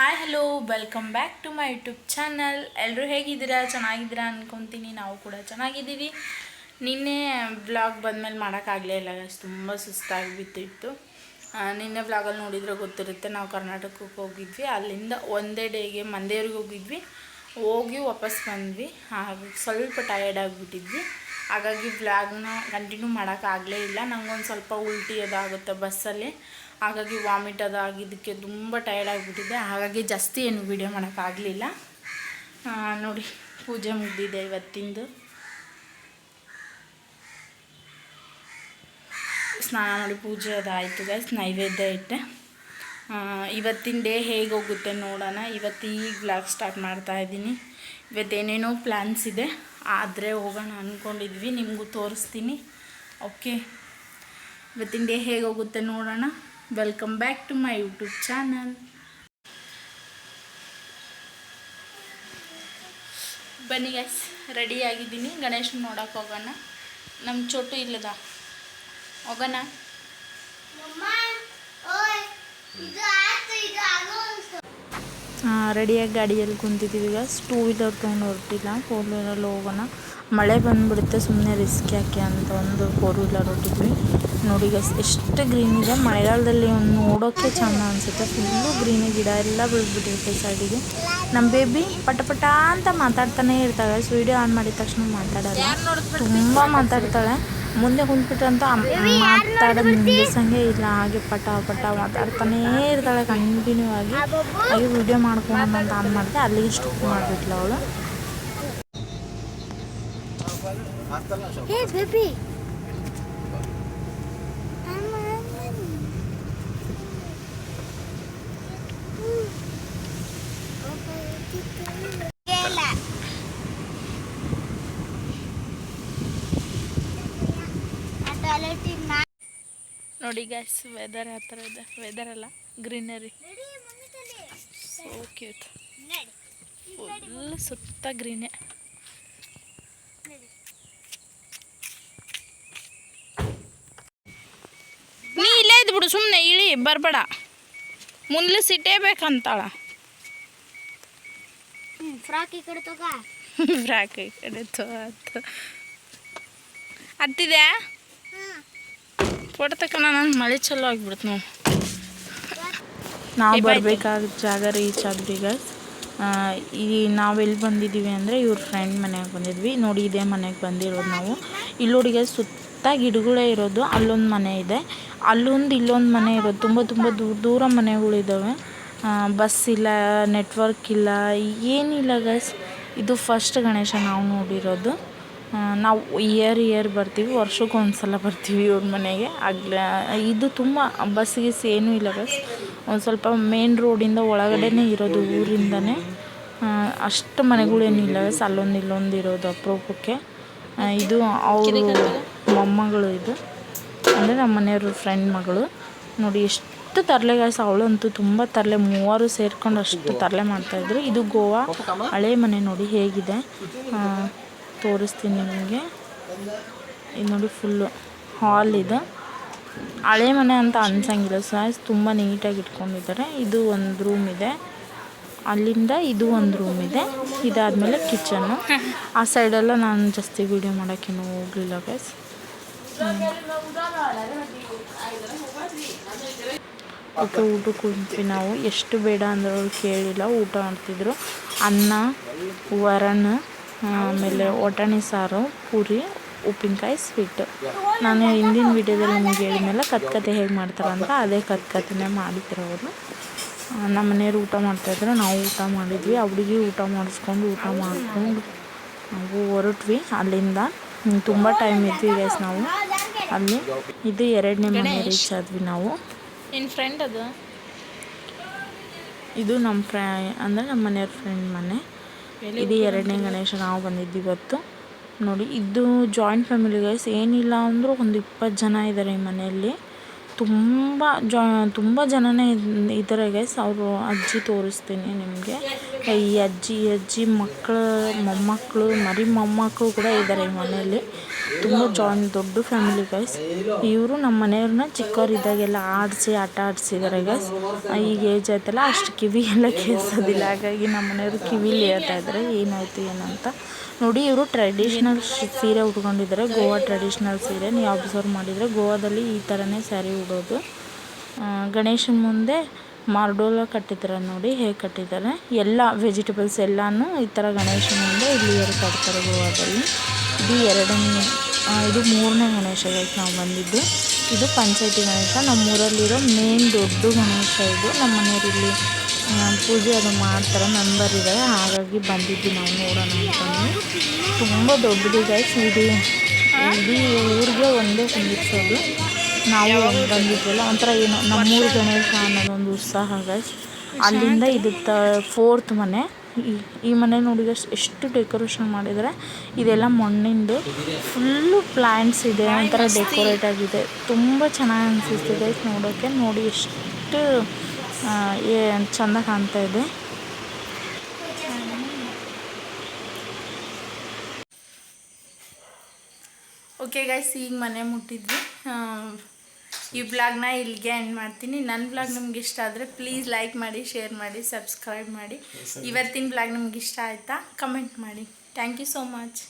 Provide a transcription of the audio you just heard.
Hi hello welcome back to my YouTube channel ಎಲ್ಲರೂ ಹೇಗಿದ್ದೀರಾ? ಚೆನ್ನಾಗಿದ್ದೀರಾ ಅಂದ್ಕೊತೀನಿ ನಾವು ಕೂಡ ಚೆನ್ನಾಗಿದ್ದೀವಿ. ನಿನ್ನೆ ಬ್ಲಾಗ್ ಬಂದಮೇಲೆ ಮಾಡೋಕ್ಕಾಗಲೇ ಇಲ್ಲ ತುಂಬ ಸುಸ್ತಾಗಿ ಬಿತ್ತಿತ್ತು ನಿನ್ನೆ ಬ್ಲಾಗಲ್ಲಿ ನೋಡಿದರೆ ಗೊತ್ತಿರುತ್ತೆ, ನಾವು ಕರ್ನಾಟಕಕ್ಕೆ ಹೋಗಿದ್ವಿ. ಅಲ್ಲಿಂದ ಒಂದೇ ಡೇಗೆ ಮಂದೇವ್ರಿಗೆ ಹೋಗಿದ್ವಿ. ಹೋಗಿ ವಾಪಸ್ ಬಂದ್ವಿ. ಹಾಗಾಗಿ ಸ್ವಲ್ಪ ಟಯರ್ಡ್ ಆಗಿಬಿಟ್ಟಿದ್ವಿ. ಹಾಗಾಗಿ ಬ್ಲಾಗ್ನ ಕಂಟಿನ್ಯೂ ಮಾಡೋಕ್ಕಾಗಲೇ ಇಲ್ಲ. ನಂಗೊಂದು ಸ್ವಲ್ಪ ಉಲ್ಟಿ ಅದಾಗುತ್ತೆ ಬಸ್ಸಲ್ಲಿ. ಹಾಗಾಗಿ ವಾಮಿಟ್ ಅದು ಆಗಿದ್ದಕ್ಕೆ ತುಂಬ ಟಯರ್ಡ್ ಆಗಿಬಿಟ್ಟಿದೆ ಹಾಗಾಗಿ ಜಾಸ್ತಿ ಏನು ವೀಡಿಯೋ ಮಾಡೋಕ್ಕಾಗಲಿಲ್ಲ ನೋಡಿ, ಪೂಜೆ ಮುಗ್ದಿದೆ ಇವತ್ತಿಂದು. ಸ್ನಾನ ಮಾಡಿ ಪೂಜೆ ಅದಾಯಿತು ಗೈಸ್ ನೈವೇದ್ಯ ಇಟ್ಟೆ. ಇವತ್ತಿನ ಡೇ ಹೇಗೆ ಹೋಗುತ್ತೆ ನೋಡೋಣ. ಇವತ್ತು ಈಗ ಬ್ಲಾಗ್ ಸ್ಟಾರ್ಟ್ ಮಾಡ್ತಾ ಇದ್ದೀನಿ. ಇವತ್ತೇನೇನೋ ಪ್ಲ್ಯಾನ್ಸ್ ಇದೆ. ಆದರೆ ಹೋಗೋಣ ಅಂದ್ಕೊಂಡಿದ್ವಿ ನಿಮಗೂ ತೋರಿಸ್ತೀನಿ. ಓಕೆ ಇವತ್ತಿನ ಡೇ ಹೇಗೆ ಹೋಗುತ್ತೆ ನೋಡೋಣ. Welcome back to my YouTube channel ಬನ್ನಿ ಗೈಸ್ ರೆಡಿ ಆಗಿದ್ದೀನಿ. ಗಣೇಶನ ನೋಡೋಕೆ ಹೋಗೋಣ. ನಮ್ಮ ಚೋಟು ಇಲ್ಲದ. ಹೋಗೋಣ. ರೆಡಿಯಾಗಿ ಗಾಡಿಯಲ್ಲಿ ಕುಂತಿದ್ದೀವಿ ಈಗ ಟೂ ವೀಲರ್ ತೊಗೊಂಡು ಹೊರಟಿಲ್ಲ. ಫೋರ್ ವೀಲರಲ್ಲಿ ಹೋಗೋಣ. ಮಳೆ ಬಂದುಬಿಡುತ್ತೆ ಸುಮ್ಮನೆ ರಿಸ್ಕ್ ಯಾಕೆ ಅಂತ ಒಂದು ಫೋರ್ ವೀಲರ್ ಹೊರಟಿದ್ವಿ. ನೋಡಿ ಈಗ ಎಷ್ಟು ಗ್ರೀನ್ ಇದೆ. ಮಳೆಗಾಲದಲ್ಲಿ ಒಂದು ನೋಡೋಕ್ಕೆ ಚೆಂದ ಅನಿಸುತ್ತೆ. ಫುಲ್ಲು ಗ್ರೀನ್ ಗಿಡ ಎಲ್ಲ ಬೆಳೆದ್ಬಿಟ್ಟಿರುತ್ತೆ ಸೈಡಿಗೆ ನಮ್ಮ ಬೇಬಿ ಪಟ ಪಟ ಅಂತ ಮಾತಾಡ್ತಾನೆ ಇರ್ತಾಳೆ. ವಿಡಿಯೋ ಆನ್ ಮಾಡಿದ ತಕ್ಷಣ ಮಾತಾಡೋಲ್ಲ. ತುಂಬ ಮಾತಾಡ್ತಾಳೆ. ಮುಂದೆ ಕುಂತ್ಬಿಟ್ರಂತೂ ಮಾತಾಡೋದು ನಿಲ್ಲಿಸಂಗೆ ಇಲ್ಲ ಹಾಗೆ ಪಟ ಪಟ ಮಾತಾಡ್ತಾನೇ ಇರ್ತಾಳೆ ಕಂಟಿನ್ಯೂ ಆಗಿ. ಹಾಗೆ ವಿಡಿಯೋ ಮಾಡ್ಕೊಂಡು ಅಂತ ಆನ್ ಮಾಡಿದೆ. ಅಲ್ಲಿಗೆ ಸ್ಟಿಪ್ ಮಾಡಿಬಿಟ್ಲು ಅವಳು. ನೋಡಿ ಗ್ಯಾಸ್ ವೆದರ್ ಆ ಥರ ಇದೆ. ವೆದರ್ ಅಲ್ಲ ಗ್ರೀನರಿ ಸೋ ಕ್ಯೂಟ್ ಫುಲ್ ಸುತ್ತ ಗ್ರೀನೇ ನೀ ಇಲ್ಲೇ ಇದ್ಬಿಡು ಬಿಡು ಸುಮ್ಮನೆ ಇಳಿ ಬರಬೇಡ. ಮುಂದೆ ಸಿಟ್ಟೇ ಬೇಕಂತಾಳ. ಫ್ರಾಕ್ ಈ ಕಡೆ ತಗ. ಫ್ರಾಕ್ ಈ ಕಡೆ ತೋ ಆತು ಫೋಟೋ ನಾನು ಮಳೆ ಚಲೋ ಆಗಿಬಿಡ್ತು ನಾವು ನಾವು ಬರಬೇಕಾದ ಜಾಗ ರೀಚ್ ಆದ್ವಿ ಗೈಸ್ ಈ ನಾವು ಎಲ್ಲಿ ಬಂದಿದ್ದೀವಿ ಅಂದರೆ ಇವ್ರ ಫ್ರೆಂಡ್ ಮನೆಗೆ ಬಂದಿದ್ವಿ. ನೋಡಿ ಇದೇ ಮನೆಗೆ ಬಂದಿರೋದು ನಾವು. ಇಲ್ಲಿ ಹುಡುಗ ಸುತ್ತ ಗಿಡಗಳೇ ಇರೋದು ಅಲ್ಲೊಂದು ಮನೆ ಇದೆ. ಅಲ್ಲೊಂದು ಇಲ್ಲೊಂದು ಮನೆ ಇರೋದು. ತುಂಬ ತುಂಬ ದೂರ ದೂರ ಮನೆಗಳಿದ್ದಾವೆ ಬಸ್ ಇಲ್ಲ ನೆಟ್ವರ್ಕ್ ಇಲ್ಲ ಏನಿಲ್ಲ ಗಸ್ ಇದು ಫಸ್ಟ್ ಗಣೇಶ ನಾವು ನೋಡಿರೋದು. ನಾವು ಇಯರ್ ಇಯರ್ ಬರ್ತೀವಿ, ವರ್ಷಕ್ಕೆ ಒಂದು ಸಲ ಬರ್ತೀವಿ ಇವ್ರ ಮನೆಗೆ. ಆಗ್ಲ ಇದು ತುಂಬ ಬಸ್ ಗಿಸ್ ಏನೂ ಇಲ್ಲ ಬಸ್ ಒಂದು ಸ್ವಲ್ಪ ಮೇನ್ ರೋಡಿಂದ ಒಳಗಡೆನೇ ಇರೋದು ಊರಿಂದನೇ. ಅಷ್ಟು ಮನೆಗಳೇನಿಲ್ಲ ಬಸ್ ಅಲ್ಲೊಂದು ಇಲ್ಲೊಂದು ಇರೋದು ಅಪರೂಪಕ್ಕೆ. ಇದು ಅವರು ಮೊಮ್ಮಗಳು ಇದು. ಅಂದರೆ ನಮ್ಮ ಮನೆಯವ್ರ ಫ್ರೆಂಡ್ ಮಗಳು. ನೋಡಿ ಎಷ್ಟು ತರಲೆ ಗಾಯ್ಸ್ ಅವಳಂತೂ ತುಂಬ ತರಲೆ. ಮೂವರು ಸೇರ್ಕೊಂಡು ಅಷ್ಟು ತರಲೆ ಮಾಡ್ತಾಯಿದ್ರು ಇದು ಗೋವಾ ಹಳೆ ಮನೆ ನೋಡಿ ಹೇಗಿದೆ. ತೋರಿಸ್ತೀನಿ ನಿಮಗೆ. ಇದು ನೋಡಿ ಫುಲ್ಲು ಹಾಲ್ ಇದು. ಹಳೆ ಮನೆ ಅಂತ ಅನ್ಸಂಗಿಲ್ಲ ಸೈಜ್ ತುಂಬ ನೀಟಾಗಿ ಇಟ್ಕೊಂಡಿದ್ದಾರೆ. ಇದು ಒಂದು ರೂಮ್ ಇದೆ. ಅಲ್ಲಿಂದ ಇದು ಒಂದು ರೂಮ್ ಇದೆ. ಇದಾದಮೇಲೆ ಕಿಚನ್ನು ಆ ಸೈಡೆಲ್ಲ ನಾನು ಜಾಸ್ತಿ ವೀಡಿಯೋ ಮಾಡೋಕ್ಕೇನು ಹೋಗಲಿಲ್ಲ ಗೈಸ್ ಓಕೆ, ಊಟಕ್ಕೆ ಕುಂತ್ವಿ ನಾವು. ಎಷ್ಟು ಬೇಡ ಅಂದ್ರೆ ಅವ್ರು ಕೇಳಿಲ್ಲ. ಊಟ ಮಾಡ್ತಿದ್ರು. ಅನ್ನ ವರಣ ಆಮೇಲೆ ಒಟಾಣಿ ಸಾರು ಪೂರಿ ಉಪ್ಪಿನಕಾಯಿ ಸ್ವೀಟ್ ನಾನು ಹಿಂದಿನ ವೀಡಿಯೋದಲ್ಲಿ ನಿಮ್ಗೆ ಹೇಳಿದ್ಮೇಲೆ ಕತ್ಕತೆ ಹೇಗೆ ಮಾಡ್ತಾರಂತ ಅದೇ ಕತ್ಕತೆನೇ ಮಾಡಿದ್ರು ಅವರು. ನಮ್ಮ ಮನೆಯವ್ರು ಊಟ ಮಾಡ್ತಾಯಿದ್ರು ನಾವು ಊಟ ಮಾಡಿದ್ವಿ. ಅವ್ರಿಗೆ ಊಟ ಮಾಡಿಸ್ಕೊಂಡು ಊಟ ಮಾಡ್ಕೊಂಡು ನಾವು ಹೊರಟ್ವಿ. ಅಲ್ಲಿಂದ ತುಂಬ ಟೈಮ್ ಇದ್ವಿ ಗೈಸ್ ನಾವು. ಅಲ್ಲಿ ಇದು ಎರಡನೇ ಮನೆ ರೀಚ್ ಆದ್ವಿ ನಾವು. ನಿನ್ನ ಫ್ರೆಂಡ್ ಅದು? ಇದು ನಮ್ಮ ಫ್ರೆ ಅಂದರೆ ನಮ್ಮ ಮನೆಯವ್ರ ಫ್ರೆಂಡ್ ಮನೆ. ಇದು ಎರಡನೇ ಗಣೇಶ ನಾವು ಬಂದಿದ್ದು ಇವತ್ತು. ನೋಡಿ, ಇದು ಜಾಯಿಂಟ್ ಫ್ಯಾಮಿಲಿ ಗೈಸ್ ಏನಿಲ್ಲ ಅಂದರೂ ಒಂದು ಇಪ್ಪತ್ತು ಜನ ಇದ್ದಾರೆ ಈ ಮನೆಯಲ್ಲಿ. ತುಂಬ ಜಾ ತುಂಬ ಜನನೇ ಇದ್- ಇದ್ದಾರೆ ಗೈಸ್ ಅವರು ಅಜ್ಜಿ ತೋರಿಸ್ತೀನಿ ನಿಮಗೆ. ಈ ಅಜ್ಜಿ ಅಜ್ಜಿ ಮಕ್ಕಳು ಮೊಮ್ಮಕ್ಕಳು ಮರಿ ಮೊಮ್ಮಕ್ಕಳು ಕೂಡ ಇದ್ದಾರೆ ಈ ಮನೆಯಲ್ಲಿ. ತುಂಬ ಜಾಯಿನ್ ದೊಡ್ಡ ಫ್ಯಾಮಿಲಿ ಗೈಸ್. ಇವರು ನಮ್ಮ ಮನೆಯವ್ರನ್ನ ಚಿಕ್ಕವರಿದ್ದಾಗೆಲ್ಲ ಆಡಿಸಿ, ಆಟ ಆಡಿಸಿದ್ದಾರೆ ಗೈಸ್. ಈಗ ಏಜ್ ಆಯ್ತಲ್ಲ, ಅಷ್ಟು ಕಿವಿ ಎಲ್ಲ ಕೇಳಿಸೋದಿಲ್ಲ. ಹಾಗಾಗಿ ನಮ್ಮ ಮನೆಯವರು ಕಿವಿಲಿ ಹೇಳ್ತಾ ಇದ್ದಾರೆ ಏನಾಯ್ತು ಏನಂತ ನೋಡಿ, ಇವರು ಟ್ರೆಡಿಷ್ನಲ್ ಸೀರೆ ಉಟ್ಕೊಂಡಿದ್ದಾರೆ ಗೋವಾ ಟ್ರೆಡಿಷ್ನಲ್ ಸೀರೆ. ನೀವು ಅಬ್ಸರ್ವ್ ಮಾಡಿದರೆ ಗೋವಾದಲ್ಲಿ ಈ ಥರನೇ ಸ್ಯಾರಿ ಉಡೋದು. ಗಣೇಶನ ಮುಂದೆ ಮಾರ್ಡೋಲ ಕಟ್ಟಿದ್ದಾರೆ ನೋಡಿ, ಹೇಗೆ ಕಟ್ಟಿದ್ದಾರೆ ಎಲ್ಲ ವೆಜಿಟೇಬಲ್ಸ್ ಎಲ್ಲನೂ ಈ ಥರ ಗಣೇಶನ ಮುಂದೆ ಇಲ್ಲಿ ಕಟ್ತಾರೆ ಗೋವಾದಲ್ಲಿ. ಇದು ಎರಡನೇ ಇದು ಮೂರನೇ ಗಣೇಶ ಗೈಸ್ ನಾವು ಬಂದಿದ್ದು. ಇದು ಪಂಚಾಯತಿ ಗಣೇಶ, ನಮ್ಮೂರಲ್ಲಿರೋ ಮೇನ್ ದೊಡ್ಡ ಗಣೇಶ ಇದು. ನಮ್ಮ ಮನೆಯಲ್ಲಿ ಪೂಜೆ ಅದು ಮಾಡ್ತಾರೆ ಮೆಂಬರ್ ಇದ್ದಾರೆ. ಹಾಗಾಗಿ ಬಂದಿದ್ದು ನಾವು ನೋಡೋಣ ಅಂತಂದು. ತುಂಬ ದೊಡ್ಡದು ಗೈಸ್ ಇಡೀ ಊರಿಗೆ ಒಂದೇ ಕುಂದಿರ್ಸೋದು ನಾವು ಬಂದಿದ್ವಲ್ಲ, ಒಂಥರ ಏನು, ನಮ್ಮೂರು ಗಣೇಶ ಅನ್ನೋದೊಂದು ಉತ್ಸಾಹ ಗೈಸ್ ಅಲ್ಲಿಂದ ಇದು ಫೋರ್ತ್ ಮನೆ. ಈ- ಮನೆ ನೋಡಿ guys, ಎಷ್ಟು ಡೆಕೋರೇಷನ್ ಮಾಡಿದರೆ, ಇದೆಲ್ಲ ಮಣ್ಣಿಂದು ಫುಲ್ಲು ಪ್ಲ್ಯಾಂಟ್ಸ್ ಇದೆ, ಒಂಥರ ಡೆಕೋರೇಟ್ ಆಗಿದೆ. ತುಂಬ ಚೆನ್ನಾಗಿ ಅನಿಸುತ್ತೆ ಗೈಸ್ ನೋಡೋಕ್ಕೆ ನೋಡಿ ಎಷ್ಟು ಚೆಂದ ಕಾಣ್ತಾ ಇದೆ. ಓಕೆ ಗೈಸ್ ಈಗ ಮನೆ ಮುಟ್ಟಿದ್ವಿ. ಈ ಬ್ಲಾಗ್ನ ಇಲ್ಲಿಗೆ ಎಂಡ್ ಮಾಡ್ತೀನಿ. ನನ್ನ ಬ್ಲಾಗ್ ನಿಮ್ಗೆ ಇಷ್ಟ ಆದರೆ ಪ್ಲೀಸ್ ಲೈಕ್ ಮಾಡಿ ಶೇರ್ ಮಾಡಿ ಸಬ್ಸ್ಕ್ರೈಬ್ ಮಾಡಿ. ಇವತ್ತಿನ ಬ್ಲಾಗ್ ನಿಮ್ಗೆ ಇಷ್ಟ ಆಯಿತಾ? ಕಮೆಂಟ್ ಮಾಡಿ. Thank you so much